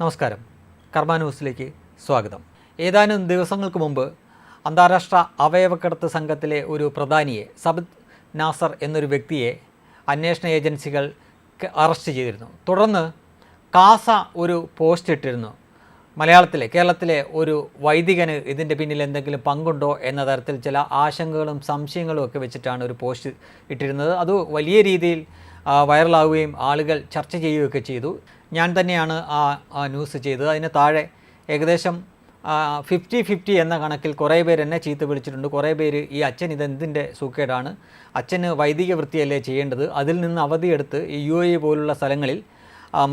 നമസ്കാരം. കർമ്മ ന്യൂസിലേക്ക് സ്വാഗതം. ഏതാനും ദിവസങ്ങൾക്ക് മുമ്പ് അന്താരാഷ്ട്ര അവയവക്കടത്ത് സംഘത്തിലെ ഒരു പ്രധാനിയെ സബദ് നാസർ എന്നൊരു വ്യക്തിയെ അന്വേഷണ ഏജൻസികൾ അറസ്റ്റ് ചെയ്തിരുന്നു. തുടർന്ന് കാസ ഒരു പോസ്റ്റ് ഇട്ടിരുന്നു. മലയാളത്തിലെ കേരളത്തിലെ ഒരു വൈദികന് ഇതിന്റെ പിന്നിൽ എന്തെങ്കിലും പങ്കുണ്ടോ എന്ന തരത്തിൽ ചില ആശങ്കകളും സംശയങ്ങളും ഒക്കെ വെച്ചിട്ടാണ് ഒരു പോസ്റ്റ് ഇട്ടിരുന്നത്. അത് വലിയ രീതിയിൽ വൈറലാവുകയും ആളുകൾ ചർച്ച ചെയ്യുകയൊക്കെ ചെയ്തു. ഞാൻ തന്നെയാണ് ആ ന്യൂസ് ചെയ്തത്. അതിന് താഴെ ഏകദേശം ഫിഫ്റ്റി ഫിഫ്റ്റി എന്ന കണക്കിൽ കുറേ പേര് എന്നെ ചീത്ത വിളിച്ചിട്ടുണ്ട്. കുറേ പേര് ഈ അച്ഛൻ ഇതെന്തിന്റെ സൂക്കേടാണ്? അച്ഛന് വൈദിക വൃത്തിയല്ലേ ചെയ്യേണ്ടത്? അതിൽ നിന്ന് അവധിയെടുത്ത് ഈ യു എ പോലുള്ള സ്ഥലങ്ങളിൽ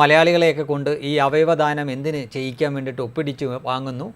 മലയാളികളെയൊക്കെ കൊണ്ട് ഈ അവയവദാനം എന്തിന് ചെയ്യിക്കാൻ വേണ്ടിയിട്ട് ഒപ്പിടിച്ച് വാങ്ങുന്നു?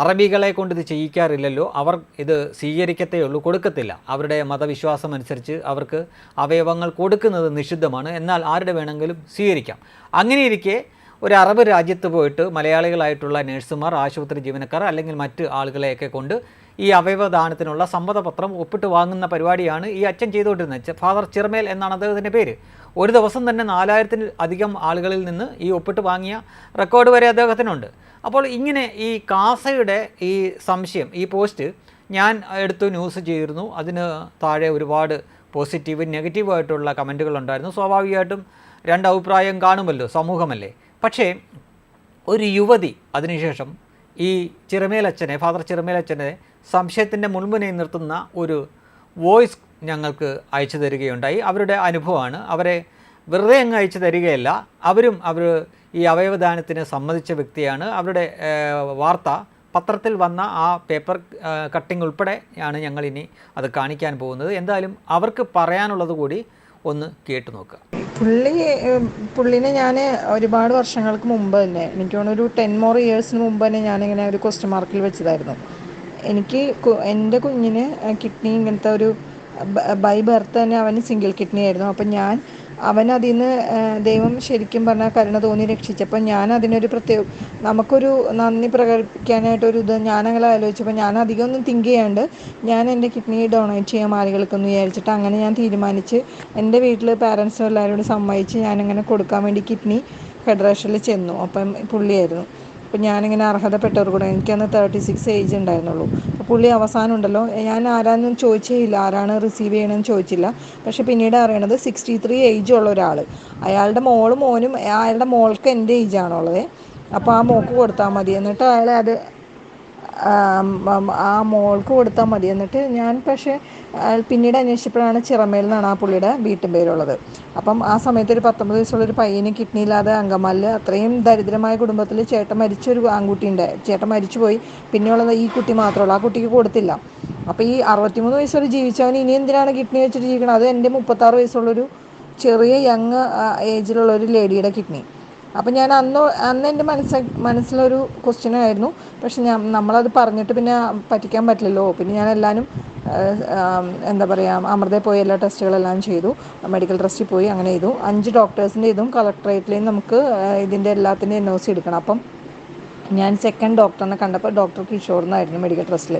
അറബികളെ കൊണ്ട് ഇത് ചെയ്യിക്കാറില്ലല്ലോ. അവർ ഇത് സ്വീകരിക്കത്തേ ഉള്ളൂ കൊടുക്കത്തില്ല. അവരുടെ മതവിശ്വാസം അനുസരിച്ച് അവർക്ക് അവയവങ്ങൾ കൊടുക്കുന്നത് നിഷിദ്ധമാണ്. എന്നാൽ ആരുടെ വേണമെങ്കിലും സ്വീകരിക്കാം. അങ്ങനെയിരിക്കെ ഒരു അറബ് രാജ്യത്ത് പോയിട്ട് മലയാളികളായിട്ടുള്ള നഴ്സുമാർ ആശുപത്രി ജീവനക്കാർ അല്ലെങ്കിൽ മറ്റ് ആളുകളെയൊക്കെ കൊണ്ട് ഈ അവയവദാനത്തിനുള്ള സമ്മതപത്രം ഒപ്പിട്ട് വാങ്ങുന്ന പരിപാടിയാണ് ഈ അച്ഛൻ ചെയ്തുകൊണ്ടിരുന്നത്. ഫാദർ ചിറമേൽ എന്നാണ് അദ്ദേഹത്തിന്റെ പേര്. ഒരു ദിവസം തന്നെ നാലായിരത്തിന് അധികം ആളുകളിൽ നിന്ന് ഈ ഒപ്പിട്ട് വാങ്ങിയ റെക്കോർഡ് വരെ അദ്ദേഹത്തിനുണ്ട്. അപ്പോൾ ഇങ്ങനെ ഈ കാസയുടെ ഈ സംശയം ഈ പോസ്റ്റ് ഞാൻ എടുത്തു ന്യൂസ് ചെയ്തിരുന്നു. അതിന് താഴെ ഒരുപാട് പോസിറ്റീവ് നെഗറ്റീവായിട്ടുള്ള കമന്റുകൾ ഉണ്ടായിരുന്നു. സ്വാഭാവികമായിട്ടും രണ്ട് അഭിപ്രായം കാണുമല്ലോ സമൂഹമല്ലേ. പക്ഷേ ഒരു യുവതി അതിനുശേഷം ഈ ചിറമേലച്ഛനെ ഫാദർ ചിറമേലച്ഛനെ സംശയത്തിന്റെ മുൾമുനയിൽ നിർത്തുന്ന ഒരു വോയിസ് ഞങ്ങൾക്ക് അയച്ചു തരികയുണ്ടായി. അവരുടെ അനുഭവമാണ്. അവരെ വെറുതെ അങ്ങ് അയച്ചു തരികയല്ല. അവരും അവർ ഈ അവയവദാനത്തിന് സമ്മതിച്ച വ്യക്തിയാണ്. അവരുടെ വാർത്ത പത്രത്തിൽ വന്ന ആ പേപ്പർ കട്ടിംഗ് ഉൾപ്പെടെ ആണ് ഞങ്ങളിനി അത് കാണിക്കാൻ പോകുന്നത്. എന്തായാലും അവർക്ക് പറയാനുള്ളത് കൂടി ഒന്ന് കേട്ടു നോക്കുക. പുള്ളി പുള്ളിനെ ഞാൻ ഒരുപാട് വർഷങ്ങൾക്ക് മുമ്പ് തന്നെ എനിക്ക് തോന്നുന്നു ഒരു ടെൻ മോർ ഇയേഴ്സിന് മുമ്പ് തന്നെ ഞാനിങ്ങനെ ഒരു ക്വസ്റ്റ്യൻ മാർക്കിൽ വെച്ചതായിരുന്നു. എനിക്ക് എന്റെ കുഞ്ഞിന് കിഡ്നി ഇങ്ങനത്തെ ഒരു ബൈ ബർത്ത് തന്നെ അവന് സിംഗിൾ കിഡ്നി ആയിരുന്നു. അപ്പം ഞാൻ അവൻ അതിൽ നിന്ന് ദൈവം ശരിക്കും പറഞ്ഞാൽ കരുണ തോന്നി രക്ഷിച്ചപ്പോൾ ഞാൻ അതിനൊരു പ്രത്യേക നമുക്കൊരു നന്ദി പ്രകടിപ്പിക്കാനായിട്ടൊരു ഇത് ഞാനങ്ങനെ ആലോചിച്ചപ്പോൾ ഞാൻ അധികം ഒന്നും തിങ്ക് ചെയ്യാണ്ട് ഞാൻ എന്റെ കിഡ്നി ഡൊണേറ്റ് ചെയ്യാൻ ആളുകൾക്കൊന്ന് വിചാരിച്ചിട്ട് അങ്ങനെ ഞാൻ തീരുമാനിച്ച് എന്റെ വീട്ടിൽ പാരൻസും എല്ലാവരും കൂടി സമ്മതിച്ച് ഞാനങ്ങനെ കൊടുക്കാൻ വേണ്ടി കിഡ്നി ഫെഡറേഷനിൽ ചെന്നു. അപ്പം പുള്ളിയായിരുന്നു. അപ്പം ഞാനിങ്ങനെ അർഹതപ്പെട്ടവർ കൂടെ എനിക്കന്ന് തേർട്ടി സിക്സ് ഏജ് ഉണ്ടായിരുന്നുള്ളൂ. പുള്ളി അവസാനം ഉണ്ടല്ലോ ഞാൻ ആരാന്നും ചോദിച്ചേ ഇല്ല ആരാണ് റിസീവ് ചെയ്യണമെന്ന് ചോദിച്ചില്ല. പക്ഷെ പിന്നീട് അറിയണത് സിക്സ്റ്റി ത്രീ ഏജ് ഉള്ള ഒരാൾ അയാളുടെ മോളും മോനും അയാളുടെ മോൾക്ക് എന്റെ ഏജ് ആണുള്ളത് അപ്പോൾ ആ മോൾക്ക് കൊടുത്താൽ മതി. എന്നിട്ട് അയാളെ അത് ആം, മോൾക്ക് കൊടുത്താൽ മതി. എന്നിട്ട് ഞാൻ പക്ഷേ പിന്നീട് അന്വേഷിച്ചപ്പോഴാണ് ചിറമേൽ എന്നാണ് ആ പുള്ളിയുടെ വീട്ടും പേരുള്ളത് അപ്പം ആ സമയത്ത് ഒരു പത്തൊമ്പത് വയസ്സുള്ള ഒരു പയ്യന് കിഡ്നി ഇല്ലാതെ അങ്കമാലിൽ അത്രയും ദരിദ്രമായ കുടുംബത്തിൽ ചേട്ടൻ മരിച്ചൊരു ആൺകുട്ടിയുണ്ട് ചേട്ടൻ മരിച്ചുപോയി പിന്നെയുള്ളത് ഈ കുട്ടി മാത്രമേ ഉള്ളൂ. ആ കുട്ടിക്ക് കൊടുത്തില്ല. അപ്പോൾ ഈ അറുപത്തിമൂന്ന് വയസ്സ് വരെ ജീവിച്ചവൻ ഇനി എന്തിനാണ് കിഡ്നി വെച്ചിട്ട് ജീവിക്കണം അത് എന്റെ മുപ്പത്താറ് വയസ്സുള്ളൊരു ചെറിയ യങ് ഏജിലുള്ള ഒരു ലേഡിയുടെ കിഡ്നി. അപ്പം ഞാൻ അന്ന് അന്ന് എന്റെ മനസ്സ് മനസ്സിലൊരു ക്വസ്റ്റ്യനായിരുന്നു പക്ഷെ ഞാൻ നമ്മളത് പറഞ്ഞിട്ട് പിന്നെ പറ്റിക്കാൻ പറ്റില്ലല്ലോ. പിന്നെ ഞാൻ എല്ലാവരും എന്താ പറയുക അമൃതയിൽ പോയി എല്ലാ ടെസ്റ്റുകളെല്ലാം ചെയ്തു. മെഡിക്കൽ ട്രസ്റ്റിൽ പോയി അങ്ങനെ ചെയ്തു. അഞ്ച് ഡോക്ടേഴ്സിന്റെ ഇതും കളക്ടറേറ്റിലേയും നമുക്ക് ഇതിന്റെ എല്ലാത്തിന്റെയും എൻ ഒ സി എടുക്കണം. അപ്പം ഞാൻ സെക്കൻഡ് ഡോക്ടറിനെ കണ്ടപ്പോൾ ഡോക്ടർ കിഷോർ എന്നായിരുന്നു മെഡിക്കൽ ട്രസ്റ്റിൽ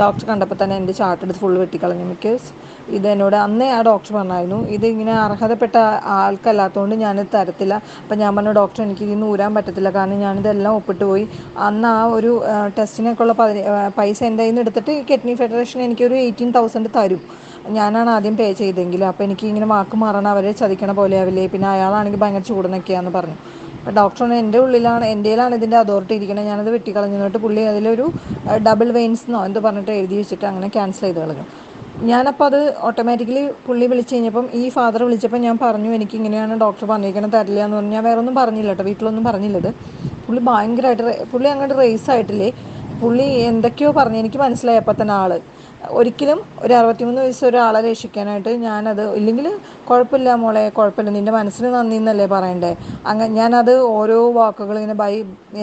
ഡോക്ടർ കണ്ടപ്പോൾ തന്നെ എന്റെ ചാർട്ട് എടുത്ത് ഫുള്ള് വെട്ടിക്കളഞ്ഞു. ബിക്കോസ് ഇത് എന്നോട് അന്നേ ആ ഡോക്ടർ പറഞ്ഞായിരുന്നു. ഇത് ഇങ്ങനെ അർഹതപ്പെട്ട ആൾക്കല്ലാത്തതുകൊണ്ട് ഞാനിത് തരത്തില്ല. അപ്പം ഞാൻ പറഞ്ഞു ഡോക്ടർ എനിക്ക് ഇതിൽ ഊരാൻ പറ്റത്തില്ല. കാരണം ഞാനിതെല്ലാം ഒപ്പിട്ട് പോയി. അന്ന് ആ ഒരു ടെസ്റ്റിനൊക്കെ ഉള്ള പതി- പൈസ എന്റെ കയ്യിൽ നിന്ന് എടുത്തിട്ട് കിഡ്നി ഫെഡറേഷൻ എനിക്കൊരു എയ്റ്റീൻ തൗസൻഡ് തരും. ഞാനാണ് ആദ്യം പേ ചെയ്തെങ്കിൽ അപ്പോൾ എനിക്ക് ഇങ്ങനെ വാക്ക് മാറണം. അവരെ ചതിക്കണ പോലെ ആവില്ലേ പിന്നെ അയാളാണെങ്കിൽ ഭയങ്കര ചൂടനൊക്കെയാന്ന് പറഞ്ഞു. ഡോക്ടറിന് എന്റെ ഉള്ളിലാണ് എന്റെയിലാണ് ഇതിന്റെ അതോറിറ്റി ഇരിക്കുന്നത് ഞാനത് വെട്ടിക്കളഞ്ഞു. എന്നിട്ട് പുള്ളി അതിലൊരു ഡബിൾ വെയിൻസ് എന്നോ എന്തോ പറഞ്ഞിട്ട് എഴുതി വെച്ചിട്ട് അങ്ങനെ ക്യാൻസൽ ചെയ്ത് കളഞ്ഞു. ഞാനപ്പോൾ അത് ഓട്ടോമാറ്റിക്കലി പുള്ളി വിളിച്ചു കഴിഞ്ഞപ്പം ഈ ഫാദർ വിളിച്ചപ്പോൾ ഞാൻ പറഞ്ഞു എനിക്ക് ഇങ്ങനെയാണ് ഡോക്ടർ പറഞ്ഞിരിക്കുന്നത് തരില്ല എന്ന് പറഞ്ഞു. ഞാൻ വേറെ ഒന്നും പറഞ്ഞില്ല കേട്ടോ വീട്ടിലൊന്നും പറഞ്ഞില്ലത് പുള്ളി ഭയങ്കരമായിട്ട് പുള്ളി അങ്ങോട്ട് റേസ് ആയിട്ടില്ലേ? പുള്ളി എന്തൊക്കെയോ പറഞ്ഞു എനിക്ക് മനസ്സിലായി അപ്പം തന്നെ ആൾ. ഒരിക്കലും ഒരു അറുപത്തിമൂന്ന് വയസ്സ് ഒരാളെ രക്ഷിക്കാനായിട്ട് ഞാനത് ഇല്ലെങ്കിൽ കുഴപ്പമില്ല മോളെ കുഴപ്പമില്ല. നിന്റെ മനസ്സിന് നന്ദി എന്നല്ലേ പറയണ്ടേ? അങ്ങനെ ഞാനത് ഓരോ വാക്കുകൾ ഇങ്ങനെ ബൈ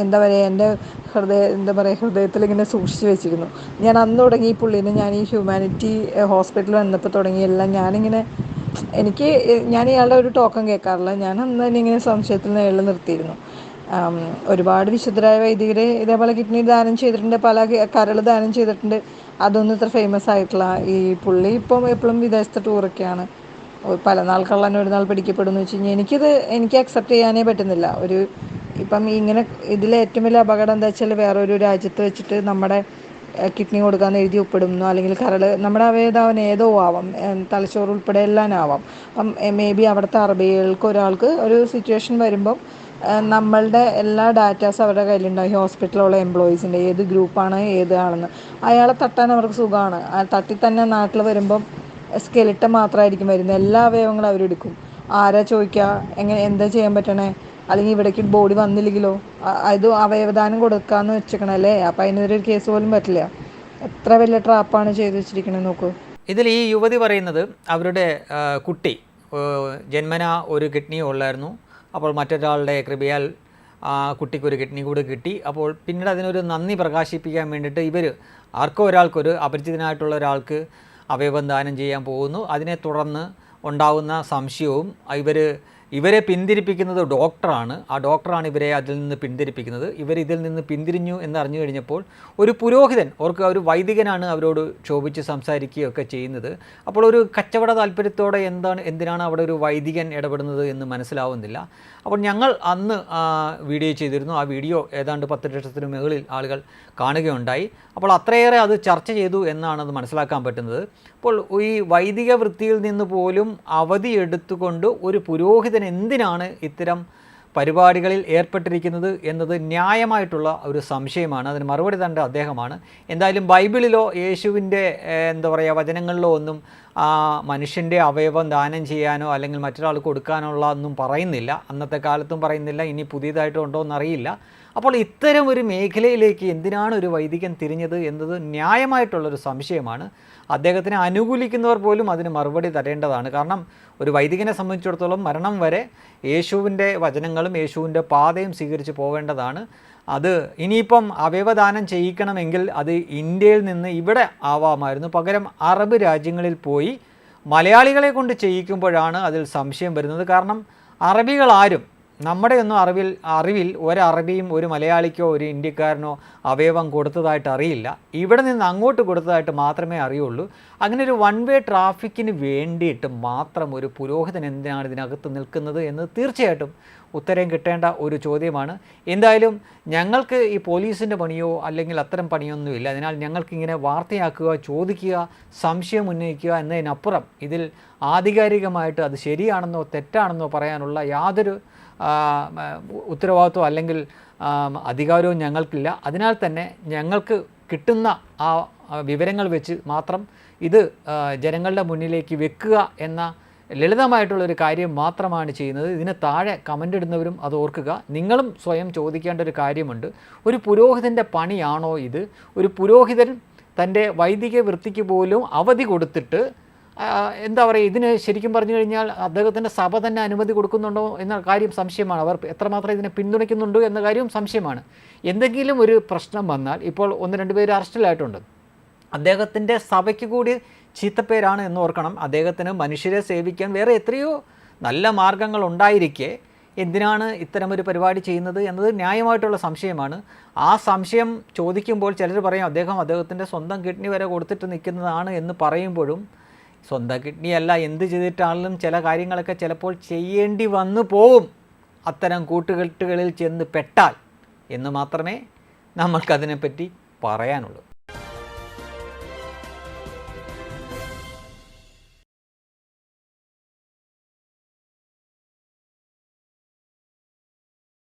എന്താ പറയുക എന്റെ ഹൃദയ എന്താ പറയുക ഹൃദയത്തിൽ ഇങ്ങനെ സൂക്ഷിച്ച് വെച്ചിരുന്നു. ഞാൻ അന്ന് തുടങ്ങി ഈ പുള്ളീനെ ഞാൻ ഈ ഹ്യൂമാനിറ്റി ഹോസ്പിറ്റലിൽ വന്നപ്പോൾ തുടങ്ങിയെല്ലാം ഞാനിങ്ങനെ എനിക്ക് ഞാൻ ഇയാളുടെ ഒരു ടോക്കൺ കേൾക്കാറില്ല. ഞാൻ അന്ന് തന്നെ ഇങ്ങനെ സംശയത്തിൽ നേരിൽ നിർത്തിയിരുന്നു. ഒരുപാട് വിശുദ്ധരായ വൈദികരെ ഇതേപോലെ കിഡ്നി ദാനം ചെയ്തിട്ടുണ്ട് പല കരൾ ദാനം ചെയ്തിട്ടുണ്ട്. അതൊന്നും ഇത്ര ഫേമസ് ആയിട്ടുള്ള ഈ പുള്ളി ഇപ്പം എപ്പോഴും വിദേശത്തെ ടൂറൊക്കെയാണ് പല നാൾ കള്ളൻ ഒരു നാൾ പിടിക്കപ്പെടുന്നു വെച്ച് കഴിഞ്ഞാൽ എനിക്കിത് എനിക്ക് അക്സെപ്റ്റ് ചെയ്യാനേ പറ്റുന്നില്ല. ഒരു ഇപ്പം ഇങ്ങനെ ഇതിലെ ഏറ്റവും വലിയ അപകടം എന്താ വെച്ചാൽ വേറൊരു രാജ്യത്ത് വെച്ചിട്ട് നമ്മുടെ കിഡ്നി കൊടുക്കാമെന്ന് എഴുതി ഒപ്പിടുന്നു. അല്ലെങ്കിൽ കരൾ നമ്മുടെ അവയതാവൻ ഏതോ ആവാം. തലച്ചോറ് ഉൾപ്പെടെ എല്ലാം ആവാം അപ്പം മേ ബി അവിടുത്തെ അറബികൾക്ക് ഒരാൾക്ക് ഒരു സിറ്റുവേഷൻ വരുമ്പം നമ്മളുടെ എല്ലാ ഡാറ്റാസും അവരുടെ കയ്യിലുണ്ടാവും ഈ ഹോസ്പിറ്റലിലുള്ള എംപ്ലോയീസിന്റെ ഏത് ഗ്രൂപ്പാണ് ഏത് ആണെന്ന് അയാളെ തട്ടാൻ അവർക്ക് സുഖമാണ്. ആ തട്ടി തന്നെ നാട്ടിൽ വരുമ്പം സ്കെലിട്ടൻ മാത്രമായിരിക്കും വരുന്നത്. എല്ലാ അവയവങ്ങളും അവരെടുക്കും ആരാ ചോദിക്കുക എങ്ങനെ എന്താ ചെയ്യാൻ പറ്റണേ? അല്ലെങ്കിൽ ഇവിടേക്ക് ബോഡി വന്നില്ലെങ്കിലോ? അത് അവയവദാനം കൊടുക്കാന്ന് വെച്ചേക്കണല്ലേ അപ്പം അതിനെതിരെ ഒരു കേസ് പോലും പറ്റില്ല. എത്ര വലിയ ട്രാപ്പാണ് ചെയ്തു വെച്ചിരിക്കണത് നോക്കൂ. ഇതിൽ ഈ യുവതി പറയുന്നത് അവരുടെ കുട്ടി ജന്മന ഒരു കിഡ്നി ഉള്ളായിരുന്നു. അപ്പോൾ മറ്റൊരാളുടെ കൃപയാൽ കുട്ടിക്കൊരു കുട്ടിക്ക് കിഡ്നി കൂടെ കിട്ടി. അപ്പോൾ പിന്നീട് അതിനൊരു നന്ദി പ്രകാശിപ്പിക്കാൻ വേണ്ടിയിട്ട് ഇവർ ആർക്കോ ഒരാൾക്കൊരു അപരിചിതനായിട്ടുള്ള ഒരാൾക്ക് അവയവം ദാനം ചെയ്യാൻ പോകുന്നു. അതിനെ തുടർന്ന് ഉണ്ടാകുന്ന സംശയവും ഇവർ ഇവരെ പിന്തിരിപ്പിക്കുന്നത് ഡോക്ടറാണ്. ആ ഡോക്ടറാണ് ഇവരെ അതിൽ നിന്ന് പിന്തിരിപ്പിക്കുന്നത്. ഇവർ ഇതിൽ നിന്ന് പിന്തിരിഞ്ഞു എന്നറിഞ്ഞു കഴിഞ്ഞപ്പോൾ ഒരു പുരോഹിതൻ ഓർക്ക് ഒരു വൈദികനാണ് അവരോട് ക്ഷോഭിച്ച് സംസാരിക്കുകയൊക്കെ ചെയ്യുന്നത്. അപ്പോൾ ഒരു കച്ചവട താല്പര്യത്തോടെ എന്താണ് എന്തിനാണ് അവിടെ ഒരു വൈദികൻ ഇടപെടുന്നത് എന്ന് മനസ്സിലാവുന്നില്ല. അപ്പോൾ ഞങ്ങൾ അന്ന് വീഡിയോ ചെയ്തിരുന്നു. ആ വീഡിയോ ഏതാണ്ട് പത്ത് ലക്ഷത്തിന് മുകളിൽ ആളുകൾ കാണുകയുണ്ടായി. അപ്പോൾ അത്രയേറെ അത് ചർച്ച ചെയ്തു എന്നാണ് മനസ്സിലാക്കാൻ പറ്റുന്നത്. അപ്പോൾ ഈ വൈദിക വൃത്തിയിൽ നിന്ന് പോലും അവധി എടുത്തുകൊണ്ട് ഒരു പുരോഹിതൻ എന്തിനാണ് ഇത്തരം പരിപാടികളിൽ ഏർപ്പെട്ടിരിക്കുന്നത് എന്നത് ന്യായമായിട്ടുള്ള ഒരു സംശയമാണ്. അതിന് മറുപടി തണ്ട അദ്ദേഹമാണ്. എന്തായാലും ബൈബിളിലോ യേശുവിന്റെ എന്താ പറയുക വചനങ്ങളിലോ ഒന്നും ആ മനുഷ്യന്റെ അവയവം ദാനം ചെയ്യാനോ അല്ലെങ്കിൽ മറ്റൊരാൾ കൊടുക്കാനുള്ള ഒന്നും പറയുന്നില്ല. അന്നത്തെ കാലത്തും പറയുന്നില്ല ഇനി പുതിയതായിട്ട് ഉണ്ടോ എന്നറിയില്ല. അപ്പോൾ ഇത്തരം ഒരു മേഖലയിലേക്ക് എന്തിനാണ് ഒരു വൈദികൻ തിരിഞ്ഞത് എന്നത് ന്യായമായിട്ടുള്ളൊരു സംശയമാണ്. അദ്ദേഹത്തിനെ അനുകൂലിക്കുന്നവർ പോലും അതിന് മറുപടി തരേണ്ടതാണ്. കാരണം ഒരു വൈദികനെ സംബന്ധിച്ചിടത്തോളം മരണം വരെ യേശുവിന്റെ വചനങ്ങളും യേശുവിന്റെ പാതയും സ്വീകരിച്ച് പോവേണ്ടതാണ് അത് ഇനിയിപ്പം അവയവദാനം ചെയ്യിക്കണമെങ്കിൽ അത് ഇന്ത്യയിൽ നിന്ന് ഇവിടെ ആവാമായിരുന്നു. പകരം അറബ് രാജ്യങ്ങളിൽ പോയി മലയാളികളെ കൊണ്ട് ചെയ്യിക്കുമ്പോഴാണ് അതിൽ സംശയം വരുന്നത്. കാരണം അറബികൾ ആരും നമ്മുടെ ഒന്നും അറിവിൽ അറിവിൽ ഒരറബിയും ഒരു മലയാളിക്കോ ഒരു ഇന്ത്യക്കാരനോ അവയവം കൊടുത്തതായിട്ട് അറിയില്ല. ഇവിടെ നിന്ന് അങ്ങോട്ട് കൊടുത്തതായിട്ട് മാത്രമേ അറിയുള്ളൂ. അങ്ങനെ ഒരു വൺ വേ ട്രാഫിക്കിന് വേണ്ടിയിട്ട് മാത്രം ഒരു പുരോഹിതൻ എന്തിനാണ് ഇതിനകത്ത് നിൽക്കുന്നത് എന്ന് തീർച്ചയായിട്ടും ഉത്തരം കിട്ടേണ്ട ഒരു ചോദ്യമാണ്. എന്തായാലും ഞങ്ങൾക്ക് ഈ പോലീസിന്റെ പണിയോ അല്ലെങ്കിൽ അത്തരം പണിയൊന്നുമില്ല അതിനാൽ ഞങ്ങൾക്കിങ്ങനെ വാർത്തയാക്കുക ചോദിക്കുക സംശയം ഉന്നയിക്കുക എന്നതിനപ്പുറം ഇതിൽ ആധികാരികമായിട്ട് അത് ശരിയാണെന്നോ തെറ്റാണെന്നോ പറയാനുള്ള യാതൊരു ഉത്തരവാദിത്വം അല്ലെങ്കിൽ അധികാരവും ഞങ്ങൾക്കില്ല. അതിനാൽ തന്നെ ഞങ്ങൾക്ക് കിട്ടുന്ന ആ വിവരങ്ങൾ വെച്ച് മാത്രം ഇത് ജനങ്ങളുടെ മുന്നിലേക്ക് വെക്കുക എന്ന ലളിതമായിട്ടുള്ള ഒരു കാര്യം മാത്രമാണ് ചെയ്യുന്നത്. ഇതിന് താഴെ കമന്റ് ഇടുന്നവരും അത് ഓർക്കുക. നിങ്ങളും സ്വയം ചോദിക്കേണ്ട ഒരു കാര്യമുണ്ട്. ഒരു പുരോഹിതന്റെ പണിയാണോ ഇത്? ഒരു പുരോഹിതൻ തന്റെ വൈദിക വൃത്തിക്ക് പോലും അവധി കൊടുത്തിട്ട് എന്താ പറയുക ഇതിന് ശരിക്കും പറഞ്ഞു കഴിഞ്ഞാൽ അദ്ദേഹത്തിന്റെ സഭ തന്നെ അനുമതി കൊടുക്കുന്നുണ്ടോ എന്ന കാര്യം സംശയമാണ്. അവർ എത്രമാത്രം ഇതിനെ പിന്തുണയ്ക്കുന്നുണ്ട് എന്ന കാര്യവും സംശയമാണ്. എന്തെങ്കിലും ഒരു പ്രശ്നം വന്നാൽ ഇപ്പോൾ ഒന്ന് രണ്ട് പേര് അറസ്റ്റിലായിട്ടുണ്ട്. അദ്ദേഹത്തിന്റെ സഭയ്ക്ക് കൂടി ചീത്തപ്പേരാണ് എന്ന് ഓർക്കണം. അദ്ദേഹത്തിന് മനുഷ്യരെ സേവിക്കാൻ വേറെ എത്രയോ നല്ല മാർഗങ്ങൾ ഉണ്ടായിരിക്കെ. എന്തിനാണ് ഇത്തരമൊരു പരിപാടി ചെയ്യുന്നത് എന്നത് ന്യായമായിട്ടുള്ള സംശയമാണ്. ആ സംശയം ചോദിക്കുമ്പോൾ ചിലർ പറയും അദ്ദേഹം അദ്ദേഹത്തിന്റെ സ്വന്തം കിഡ്നി വരെ കൊടുത്തിട്ട് നിൽക്കുന്നതാണ് എന്ന് പറയുമ്പോഴും സ്വന്തം കിഡ്നിയല്ല എന്ത് ചെയ്തിട്ടാണെങ്കിലും ചില കാര്യങ്ങളൊക്കെ ചിലപ്പോൾ ചെയ്യേണ്ടി വന്നു പോവും. അത്തരം കൂട്ടുകെട്ടുകളിൽ ചെന്ന് പെട്ടാൽ എന്ന് മാത്രമേ നമ്മൾക്കതിനെപ്പറ്റി പറയാനുള്ളൂ.